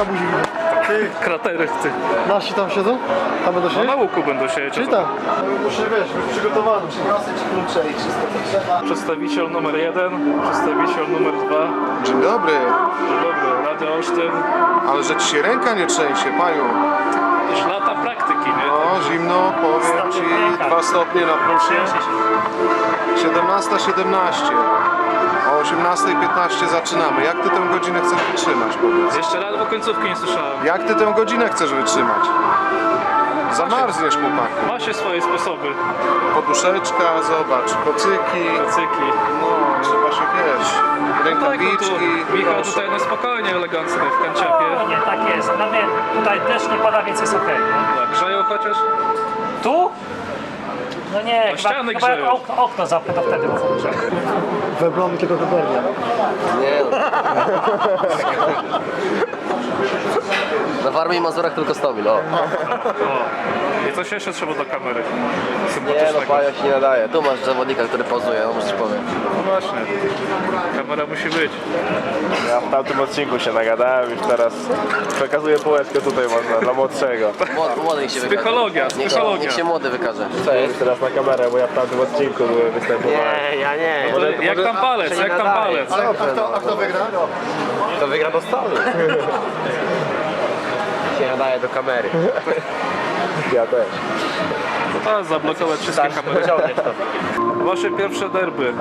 na buzi widzę. Ty, Kratery ty. nasi tam siedzą? Tam będą No siedzieć? na łuku będą siedzieć. Czyli tak. Muszę, wiesz, być przygotowany. Przyniosę ci klucze i wszystko co trzeba. Przedstawiciel numer jeden, przedstawiciel numer dwa. Dzień dobry, Dzień dobry, Radio Olsztyn. ale że ci się ręka nie trzęsie, paniu. Już lata praktyki, nie? No, zimno, powiem ci, dwa stopnie na plusie. 17.17. O 18.15 zaczynamy. Jak ty tę godzinę chcesz wytrzymać, powiedz? Jeszcze raz, bo końcówki nie słyszałem. Jak ty tę godzinę chcesz wytrzymać? Zamarzniesz, chłopaku. Ma się swoje sposoby. Poduszeczka, zobacz, kocyki. Kacyki. No, trzeba się, wiesz, Tak, no tu rękawiczki. Michał proszę. tutaj na spokojnie, elegancko w kanciapie. No nie, tak jest. No nie, tutaj deszcz nie pada, więc jest okej. nie? Tak, grzeją chociaż? Tu? No nie, chyba, ściany chyba jak okno, okno zamknę, to wtedy może grzeją. Weblony tylko wybernia. Na Warmii i Mazurach tylko 100 mil, o. O. I coś jeszcze trzeba do kamery. Nie no, Sympatycznego. paja się nie nadaje. Tu masz zawodnika, który pozuje, no muszę ci powiem. No właśnie. Kamera musi być. Ja w tamtym odcinku się nagadałem już teraz przekazuję półeczkę tutaj można dla młodszego. Młody, młody niech się wykaże. Psychologia, Niech, psychologia. niech się młody wykaże. Cześć teraz na kamerę, bo ja w tamtym odcinku występowałem. ja nie. To jak tam palec, jak tam palec? Ale a kto, a kto wygra? To wygra do stanu. się nadaje do kamery. Ja też. A, zablokować wszystkie kamery. Wasze pierwsze derby.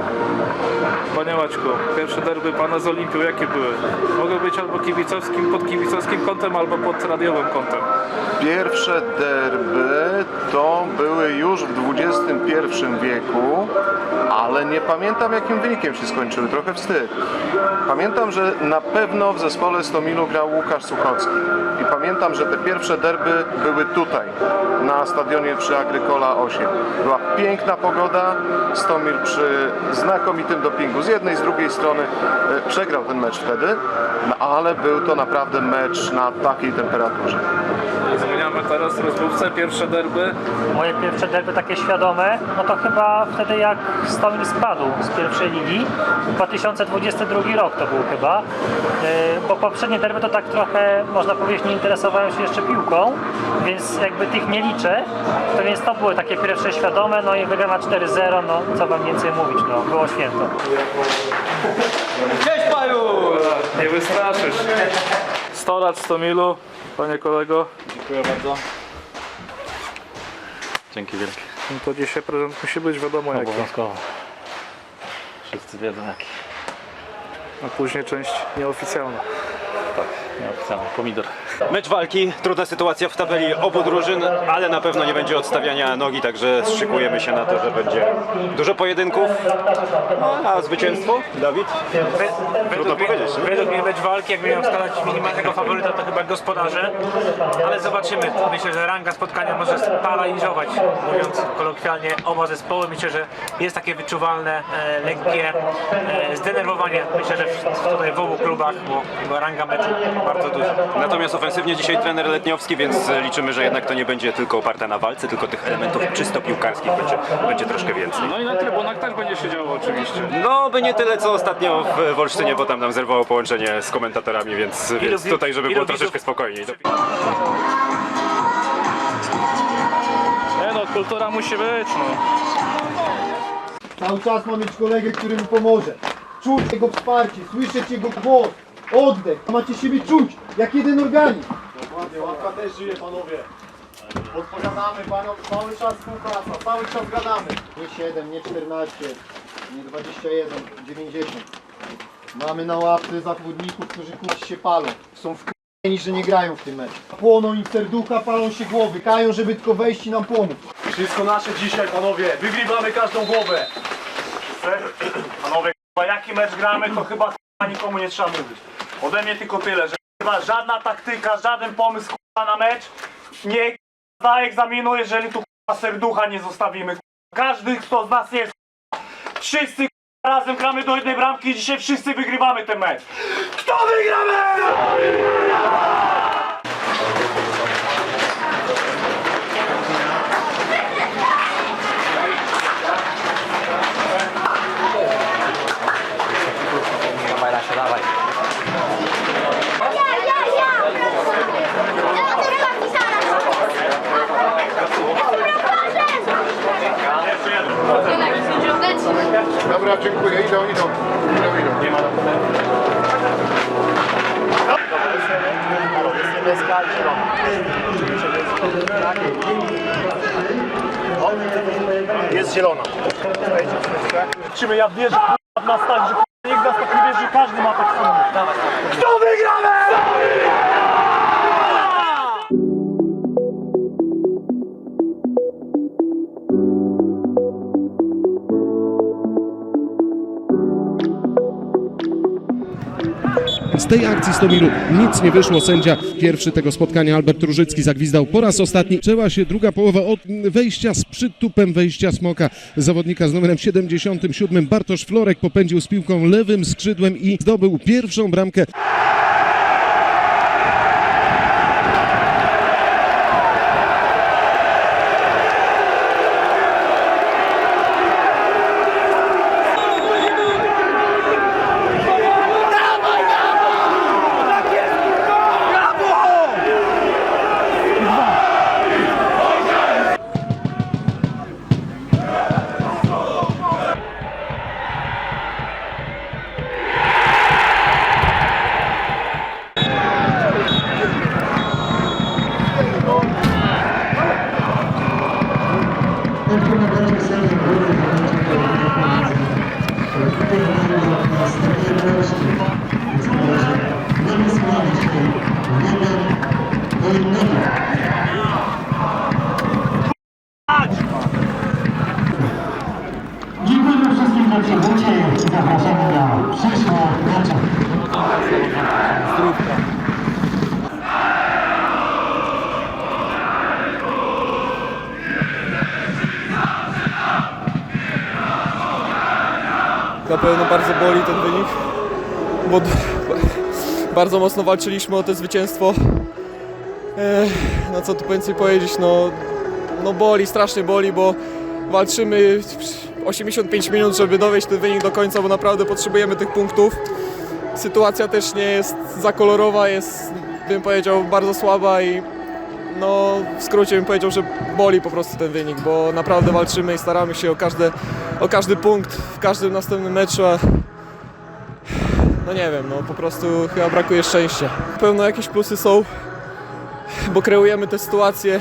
Panie Maćku, pierwsze derby pana z Olimpią, jakie były? Mogą być albo kibicowskim, pod kibicowskim kątem, albo pod radiowym kątem. Pierwsze derby to były już w XXI wieku, ale nie pamiętam jakim wynikiem się skończyły, trochę wstyd. Pamiętam, że na pewno w zespole Stomilu grał Łukasz Suchocki i pamiętam, że te pierwsze derby były tutaj, na stadionie przy Agrykola 8. Była piękna pogoda, Stomil przy znakomitym dopingu z jednej z drugiej strony e, przegrał ten mecz wtedy, no, ale był to naprawdę mecz na takiej temperaturze. Zmieniamy teraz rozmówcę, pierwsze derby. Moje pierwsze derby takie świadome, no to chyba wtedy jak Stomil spadł z pierwszej ligi. 2022 rok to był chyba. Yy, Bo poprzednie derby to tak trochę, można powiedzieć, nie interesowałem się jeszcze piłką, więc jakby tych nie liczę. To więc to były takie pierwsze świadome, no i wygrana 4-0, no co wam więcej mówić, no było święto. Nie wystraszysz. 100 lat 100 milu, panie kolego. Dziękuję bardzo. Dzięki wielkie. No to dzisiaj prezent musi być wiadomo jaki. Obowiązkowo. Wszyscy wiedzą jaki. A później część nieoficjalna. Nieoficjalny pomidor. Mecz walki, trudna sytuacja w tabeli obu drużyn, ale na pewno nie będzie odstawiania nogi, także szykujemy się na to, że będzie dużo pojedynków. A zwycięstwo? Dawid? Trudno powiedzieć. Według mnie mecz walki, jak miałem wskazać minimalnego faworyta, to chyba gospodarze, ale zobaczymy. Myślę, że ranga spotkania może sparaliżować, mówiąc kolokwialnie, oba zespoły. Myślę, że jest takie wyczuwalne, e, lekkie e, zdenerwowanie. Myślę, że tutaj w obu klubach, bo, bo ranga meczu bardzo duża. Natomiast ofensywnie dzisiaj trener Letniowski, więc liczymy, że jednak to nie będzie tylko oparte na walce, tylko tych elementów czysto piłkarskich będzie, będzie troszkę więcej. No i na trybunach też będzie się działo oczywiście. No, by nie tyle co ostatnio w Wolsztynie, bo tam nam zerwało połączenie z komentatorami, więc, więc wi- tutaj, żeby było troszeczkę spokojniej. Nie no, kultura musi być, no. Cały czas ma mieć kolegę, który mu pomoże. Czuć jego wsparcie, słyszeć jego głos, oddech. Macie siebie czuć, jak jeden organizm. Dokładnie, łapka też żyje, panowie. Podpowiadamy paniom, cały czas współpraca, cały czas gadamy. Nie 7, nie 14, nie 21, 90. Mamy na łapce zawodników, którzy kurczę się palą. Są wkurwieni, że nie grają w tym meczu. Płoną im serducha, palą się głowy, kają, żeby tylko wejść i nam pomóc. Wszystko nasze dzisiaj, panowie. Wygrywamy każdą głowę. Panowie, k***a, jaki mecz gramy, to chyba k***a, nikomu nie trzeba mówić. Ode mnie tylko tyle, że żadna taktyka, żaden pomysł na mecz nie da egzaminu, jeżeli tu serducha nie zostawimy. k***a. Każdy, kto z nas jest, wszyscy razem gramy do jednej bramki i dzisiaj wszyscy wygrywamy ten mecz. Kto wygramy? Dawaj, Jest zielona. Krzywy, ja wierzę w nas tak, że nikt nas tak nie wierzy, każdy ma tak samo. Kto wygramy? Z tej akcji Stomiru nic nie wyszło. Sędzia pierwszy tego spotkania Albert Różycki zagwizdał po raz ostatni. Częła się druga połowa od wejścia z przytupem wejścia Smoka. Zawodnika z numerem 77 Bartosz Florek popędził z piłką lewym skrzydłem i zdobył pierwszą bramkę. Za przybycie i zapraszamy na przyszłe mecze. Na pewno bardzo boli ten wynik, bo bardzo mocno walczyliśmy o to zwycięstwo. Ech, no co tu więcej powiedzieć, no, no boli, strasznie boli, bo walczymy 85 minut, żeby dowieść ten wynik do końca, bo naprawdę potrzebujemy tych punktów. Sytuacja też nie jest za kolorowa, jest bym powiedział bardzo słaba i no w skrócie bym powiedział, że boli po prostu ten wynik, bo naprawdę walczymy i staramy się o, każde, o każdy punkt w każdym następnym meczu, a no nie wiem, no po prostu chyba brakuje szczęścia. Pewno jakieś plusy są, bo kreujemy te sytuacje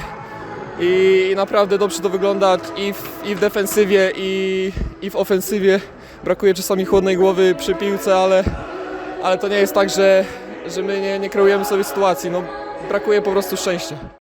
i naprawdę dobrze to wygląda i w, i w defensywie, i, i w ofensywie. Brakuje czasami chłodnej głowy przy piłce, ale, ale to nie jest tak, że, że my nie, nie kreujemy sobie sytuacji. No, brakuje po prostu szczęścia.